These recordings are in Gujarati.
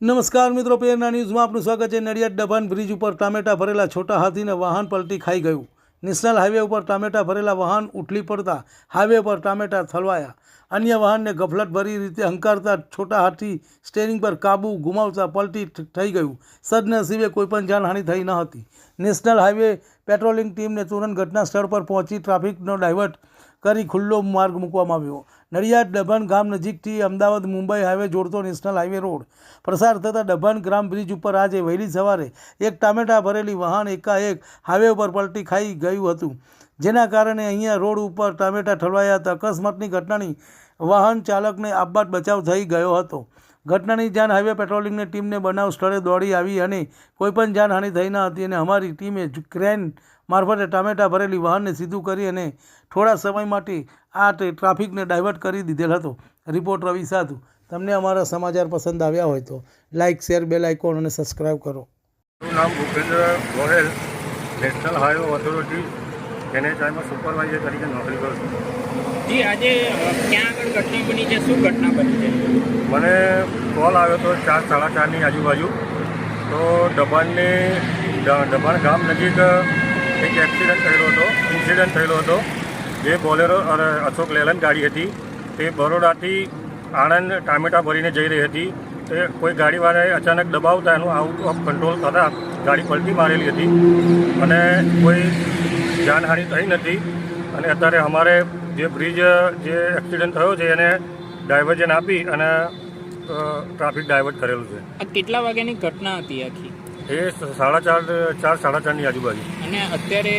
નમસ્કાર મિત્રો પ્રેરણા ન્યૂઝમાં આપનું સ્વાગત છે. નડિયાદ ડભાન બ્રિજ ઉપર ટામેટા ભરેલા છોટા હાથીને વાહન પલટી ખાઈ ગયું. નેશનલ હાઈવે ઉપર ટામેટા ભરેલા વાહન ઉઠલી પડતા હાઈવે પર ટામેટા થલવાયા. અન્ય વાહનને ગફલતભરી રીતે હંકારતા છોટા હાથી સ્ટેરિંગ પર કાબુ ગુમાવતા પલટી થઈ ગયું. સદનસીબે કોઈપણ જાનહાનિ થઈ ન હતી. નેશનલ હાઈવે પેટ્રોલિંગ ટીમને તુરંત ઘટના સ્થળ પર પહોંચી ટ્રાફિકનો ડાયવર્ટ કરી ખુલ્લો માર્ગ મૂકવામાં આવ્યો. નડિયાદ ડભાણ ગામ નજીકથી અમદાવાદ મુંબઈ હાઈવે જોડતો નેશનલ હાઈવે રોડ. પસાર થતાં ડભાણ ગ્રામ બ્રિજ ઉપર આજે વહેલી સવારે એક ટામેટા ભરેલી વાહન એકાએક હાઈવે ઉપર પલટી ખાઈ ગયું હતું. જેના કારણે અહીંયા રોડ ઉપર ટામેટા ઠલવાયા હતા. અકસ્માતની ઘટનાની વાહન ચાલકને આપબાદ બચાવ થઈ ગયો હતો. ઘટનાની જાણ હાઈવે પેટ્રોલિંગની ટીમને બનાવ સ્થળે દોડી આવી અને કોઈપણ જાનહાનિ થઈ ન હતી અને અમારી ટીમે ક્રેન મારફતે ટામેટા ભરેલી વાહનને સીધું કરી અને થોડા સમય માટે આ ટ્રાફિકને ડાયવર્ટ કરી દીધેલ હતો. રિપોર્ટ રવિ સાધુ. તમને અમારા સમાચાર પસંદ આવ્યા હોય તો લાઇક શેર, બેલ આઇકોન અને સબસ્ક્રાઈબ કરો. નામ Bhupendra Gohel, national highway authority એનએચઆઈમાં supervisor તરીકે નોકરી કરું છું. જી આજે ક્યાં આગળ ઘટના બની છે? શું ઘટના બની છે? મને કોલ આવ્યો હતો ચાર સાડા ચારની આજુબાજુ. તો દબાણની દબાણ ગામ નજીક એક એક્સિડન્ટ થયેલો હતો ઇન્સિડન્ટ થયેલો હતો. જે બોલેરો અને અશોક લેલન ગાડી હતી. તે બરોડાથી આણંદ ટામેટા ભરીને જઈ રહી હતી. તે કોઈ ગાડીવાળાએ અચાનક દબાવતા એનું આઉટ ઓફ કંટ્રોલ થતાં ગાડી પલટી મારેલી હતી. અને કોઈ જાનહાનિ થઈ નથી. અને અત્યારે અમારે જે બ્રિજ જે એક્સિડન્ટ થયો છે એને ડાયવર્જન આપી અને ટ્રાફિક ડાયવર્ટ કરેલું છે. આ કેટલા વાગ્યાની ઘટના હતી આખી? એ સાડા ચાર ચાર સાડા ચારની આજુબાજુ. અને અત્યારે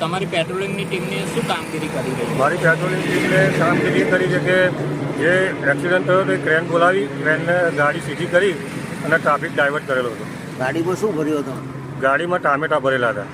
તમારી પેટ્રોલિંગની ટીમને શું કામગીરી કરી રહી છે? મારી પેટ્રોલિંગ ટીમને કામગીરી કરી છે કે જે એક્સિડન્ટ થયો તે ક્રેન બોલાવી ક્રેનને ગાડી સીધી કરી અને ટ્રાફિક ડાયવર્ટ કરેલો હતો. ગાડીમાં શું ભર્યો હતો? ગાડીમાં ટામેટા ભરેલા હતા.